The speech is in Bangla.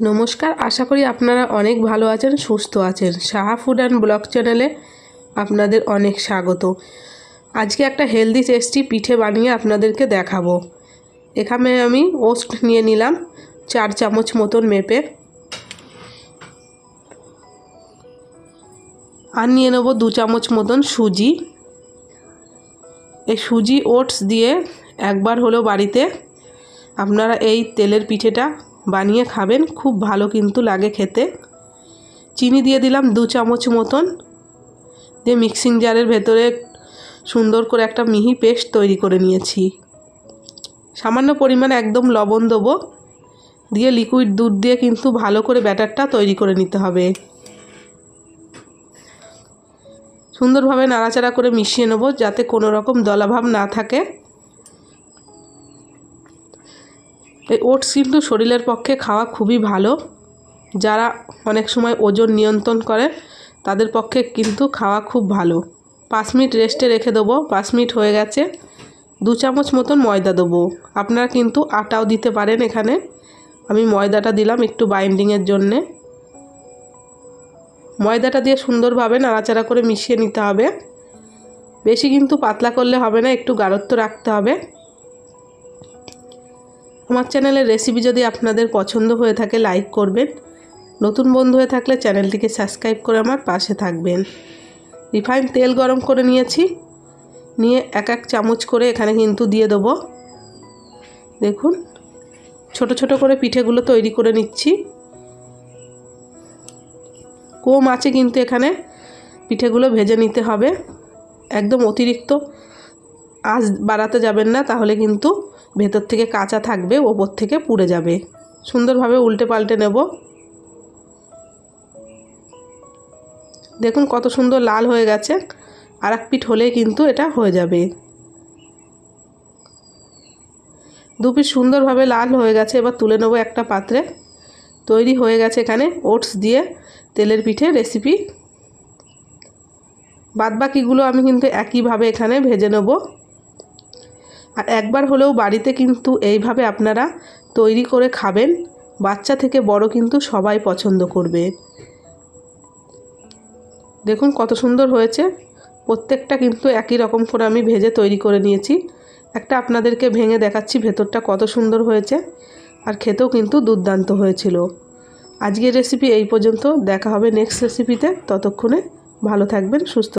নমস্কার, আশা করি আপনারা অনেক ভালো আছেন, সুস্থ আছেন। সাহা ফুড অ্যান্ড ব্লগ চ্যানেলে আপনাদের অনেক স্বাগত। আজকে একটা হেলদি টেস্টি পিঠে বানিয়ে আপনাদেরকে দেখাবো। এখানে আমি ওস্ট নিয়ে নিলাম, চার চামচ মতন মেপে। আর নিয়ে নেব দু চামচ মতন সুজি। এই সুজি ওটস দিয়ে একবার হলো বাড়িতে আপনারা এই তেলের পিঠেটা বানিয়ে খাবেন, খুব ভালো কিন্তু লাগে খেতে। চিনি দিয়ে দিলাম দু চামচ মতন। দিয়ে মিক্সিং জারের ভেতরে সুন্দর করে একটা মিহি পেস্ট তৈরি করে নিয়েছি। সামান্য পরিমাণে একদম লবণ দেবো। দিয়ে লিকুইড দুধ দিয়ে কিন্তু ভালো করে ব্যাটারটা তৈরি করে নিতে হবে। সুন্দরভাবে নাড়াচাড়া করে মিশিয়ে নেব যাতে কোনো রকম দলাভাব না থাকে। এই ওটস কিন্তু শরীরের পক্ষে খাওয়া খুবই ভালো। যারা অনেক সময় ওজন নিয়ন্ত্রণ করে, তাদের পক্ষে কিন্তু খাওয়া খুব ভালো। পাঁচ মিনিট রেস্টে রেখে দেবো। পাঁচ মিনিট হয়ে গেছে। দু চামচ মতন ময়দা দেবো। আপনারা কিন্তু আটাও দিতে পারেন এখানে। আমি ময়দাটা দিলাম একটু বাইন্ডিংয়ের জন্যে। ময়দাটা দিয়ে সুন্দরভাবে নাড়াচাড়া করে মিশিয়ে নিতে হবে। বেশি কিন্তু পাতলা করলে হবে না, একটু গাঢ়ত্ব রাখতে হবে। আমার চ্যানেলের রেসিপি যদি আপনাদের পছন্দ হয়ে থাকে লাইক করবেন। নতুন বন্ধু হয়ে থাকলে চ্যানেলটিকে সাবস্ক্রাইব করে আমার পাশে থাকবেন। রিফাইন তেল গরম করে নিয়েছি। নিয়ে এক এক চামচ করে এখানে কিন্তু দিয়ে দেবো। দেখুন, ছোট ছোট করে পিঠেগুলো তৈরি করে নিচ্ছি। কম আছে কিন্তু এখানে পিঠেগুলো ভেজে নিতে হবে। একদম অতিরিক্ত আঁচ বাড়াতে যাবেন না, তাহলে কিন্তু ভেতর থেকে কাঁচা থাকবে, ওপর থেকে পুড়ে যাবে। সুন্দরভাবে উল্টে পাল্টে নেব। দেখুন কত সুন্দর লাল হয়ে গেছে। আর এক পিঠ হলেই কিন্তু এটা হয়ে যাবে। দু পিঠ সুন্দরভাবে লাল হয়ে গেছে, এবার তুলে নেব একটা পাত্রে। তৈরি হয়ে গেছে এখানে ওটস দিয়ে তেলের পিঠে রেসিপি। বাদবাকিগুলো আমি কিন্তু একইভাবে এখানে ভেজে নেব। আর একবার হলেও বাড়িতে কিন্তু এইভাবে আপনারা তৈরি করে খাবেন। বাচ্চা থেকে বড় কিন্তু সবাই পছন্দ করবে। দেখুন কত সুন্দর হয়েছে। প্রত্যেকটা কিন্তু একই রকম করে আমি ভেজে তৈরি করে নিয়েছি। একটা আপনাদেরকে ভেঙে দেখাচ্ছি, ভেতরটা কত সুন্দর হয়েছে আর খেতেও কিন্তু দুর্দান্ত হয়েছিল। আজকের রেসিপি এই পর্যন্ত। দেখা হবে নেক্সট রেসিপিতে ততক্ষণে ভালো থাকবেন, সুস্থ